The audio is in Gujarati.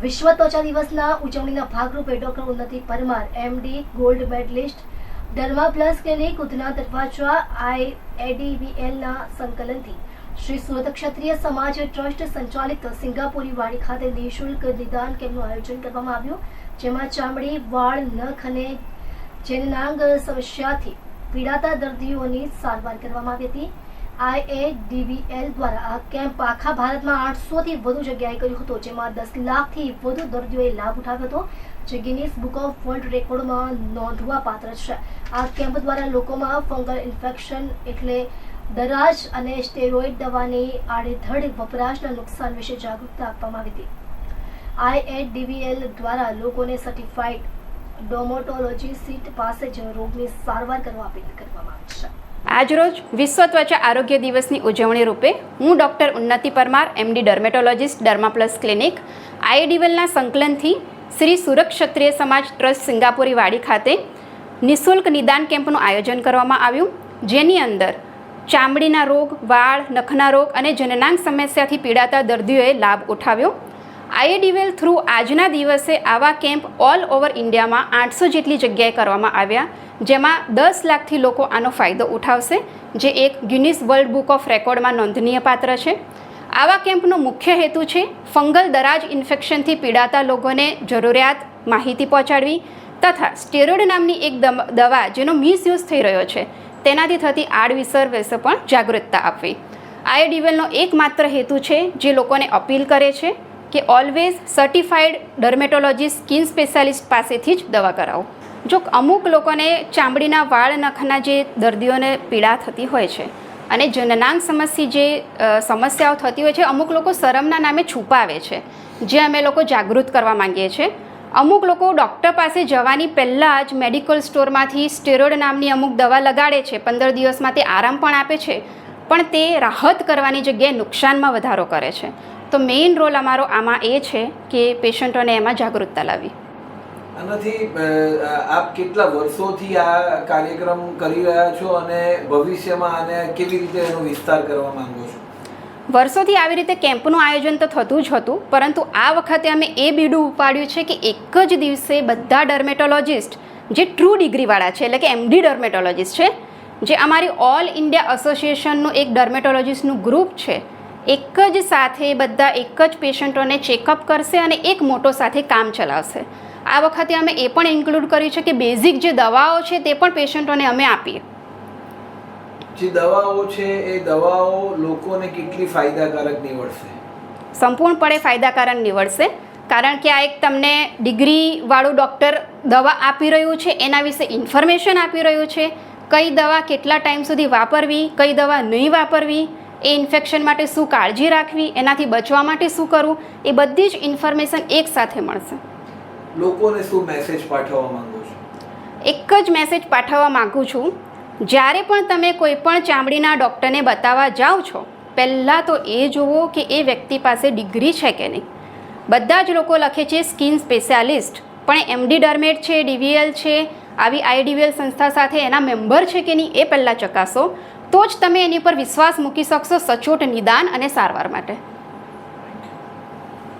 વિશ્વ ત્વચા દિવસના ઉજવણીના ભાગરૂપે doctor Unnati Parmar MD gold medalist derma plus clinic Udhna Darwaja I એડીવીએલના સંકલનથી Shri Surat Kshatriya Samaj trust સંચાલિત સિંગાપુરી વાડી ખાતે નિઃશુલ્ક નિદાન કેમ્પનું આયોજન કરવામાં આવ્યું, જેમાં ચામડી, વાળ, નખ અને જનનાંગ સમસ્યાથી પીડાતા દર્દીઓની સારવાર કરવામાં આવી હતી. આઈએડીવીએલ દ્વારા આ કેમ્પ આખા ભારતમાં આઠસોથી વધુ જગ્યાએ કર્યો હતો, જેમાં દસ લાખથી વધુ દર્દીઓએ લાભ ઉઠાવ્યો હતો. જે ગિનિસ બુક ઓફ વર્લ્ડ રેકોર્ડમાં નોંધવા પાત્ર છે. આ કેમ્પ દ્વારા લોકોમાં ફંગલ ઇન્ફેક્શન એટલે દરાજ અને સ્ટેરોઇડ દવાની આડેધડ વપરાશના નુકસાન વિશે જાગૃતતા આપવામાં આવી હતી. આઈએડીવીએલ દ્વારા લોકોને સર્ટિફાઈડ ડોમોટોલોજી સીટ પાસે જ રોગની સારવાર કરવા અપીલ કરવામાં આવી છે. આજરોજ વિશ્વ ત્વચા આરોગ્ય દિવસની ઉજવણી રૂપે હું doctor Unnati Parmar MD dermatologist Derma Plus clinic આઈડીવેલના સંકલનથી શ્રી સુરત ક્ષત્રિય સમાજ ટ્રસ્ટ સિંગાપુરી વાડી ખાતે નિઃશુલ્ક નિદાન કેમ્પનું આયોજન કરવામાં આવ્યું, જેની અંદર ચામડીના રોગ, વાળ, નખના રોગ અને જનનાંગ સમસ્યાથી પીડાતા દર્દીઓએ લાભ ઉઠાવ્યો. આઈડીવેલ થ્રુ આજના દિવસે આવા કેમ્પ ઓલ ઓવર ઇન્ડિયામાં આઠસો જેટલી જગ્યાએ કરવામાં આવ્યા, જેમાં દસ લાખથી લોકો આનો ફાયદો ઉઠાવશે, જે એક ગિનિસ વર્લ્ડ બુક ઓફ રેકોર્ડમાં નોંધનીય પાત્ર છે. આવા કેમ્પનો મુખ્ય હેતુ છે ફંગલ દરાજ ઇન્ફેક્શનથી પીડાતા લોકોને જરૂરિયાત માહિતી પહોંચાડવી તથા સ્ટેરોઇડ નામની એક દવા જેનો મિસયુઝ થઈ રહ્યો છે, તેનાથી થતી આડવિસર વિશે પણ જાગૃતતા આપવી. આયોડિવેલનો એકમાત્ર હેતુ છે જે લોકોને અપીલ કરે છે કે always certified dermatology skin specialist પાસેથી જ દવા કરાવો. જો અમુક લોકોને ચામડીના વાળ નખના જે દર્દીઓને પીડા થતી હોય છે અને જનનાંગ સમસ્યા જે સમસ્યાઓ થતી હોય છે, અમુક લોકો શરમના નામે છુપાવે છે, જે અમે લોકો જાગૃત કરવા માંગીએ છીએ. અમુક લોકો ડૉક્ટર પાસે જવાની પહેલાં જ મેડિકલ સ્ટોરમાંથી સ્ટેરોઇડ નામની અમુક દવા લગાડે છે, પંદર દિવસમાં તે આરામ પણ આપે છે, પણ તે રાહત કરવાની જગ્યાએ નુકસાનમાં વધારો કરે છે. તો મેઇન રોલ અમારો આમાં એ છે કે પેશન્ટોને એમાં જાગૃતતા લાવવી. આનાથી આપ કેટલા વર્ષોથી આ કાર્યક્રમ કરી રહ્યા છો અને ભવિષ્યમાં આને કેવી રીતે એનો વિસ્તાર કરવા માંગો છો? વર્ષોથી આવી રીતે કેમ્પનું આયોજન તો થતું જ હતું પરંતુ આ વખતે અમે એ બીડું ઉપાડ્યું છે કે એક જ દિવસે બધા ડર્મેટોલોજિસ્ટ જે ટ્રુ ડિગ્રીવાળા છે એટલે કે એમડી ડર્મેટોલોજિસ્ટ છે જે અમારી ઓલ ઇન્ડિયા એસોસિએશનનું એક ડર્મેટોલોજિસ્ટનું ગ્રુપ છે એક જ સાથે બધા એક જ પેશન્ટોને ચેકઅપ કરશે અને એક મોટો સાથે કામ ચલાવશે. આ વખતે અમે એ પણ ઇન્ક્લુડ કર્યું છે કે બેઝિક જે દવાઓ છે તે પણ પેશન્ટોને અમે આપીએ. જે દવાઓ છે એ દવાઓ લોકોને કેટલી ફાયદાકારક નીવડશે? સંપૂર્ણપણે ફાયદાકારક નીવડશે. કારણ કે આ એક તમને ડિગ્રીવાળું ડૉક્ટર દવા આપી રહ્યું છે એના વિશે ઇન્ફોર્મેશન આપી રહ્યું છે. કઈ દવા કેટલા ટાઈમ સુધી વાપરવી કઈ દવા નહીં વાપરવી એ ઇન્ફેક્શન માટે શું કાળજી રાખવી એનાથી બચવા માટે શું કરવું એ બધી જ ઇન્ફોર્મેશન એકસાથે મળશે. લોકોને શું મેસેજ પાઠવવા માંગુ છું? એક જ મેસેજ પાઠવવા માગું છું. જ્યારે પણ તમે કોઈ પણ ચામડીના ડૉક્ટરને બતાવવા જાઓ છો પહેલાં તો એ જુઓ કે એ વ્યક્તિ પાસે ડિગ્રી છે કે નહીં. બધા જ લોકો લખે છે સ્કિન સ્પેશિયાલિસ્ટ પણ એમડી ડર્મેટ છે ડીવીએલ છે આવી આઈડીવીએલ સંસ્થા સાથે એના મેમ્બર છે કે નહીં એ પહેલાં ચકાસો. તો જ તમે એની પર વિશ્વાસ મૂકી શકશો સચોટ નિદાન અને સારવાર માટે.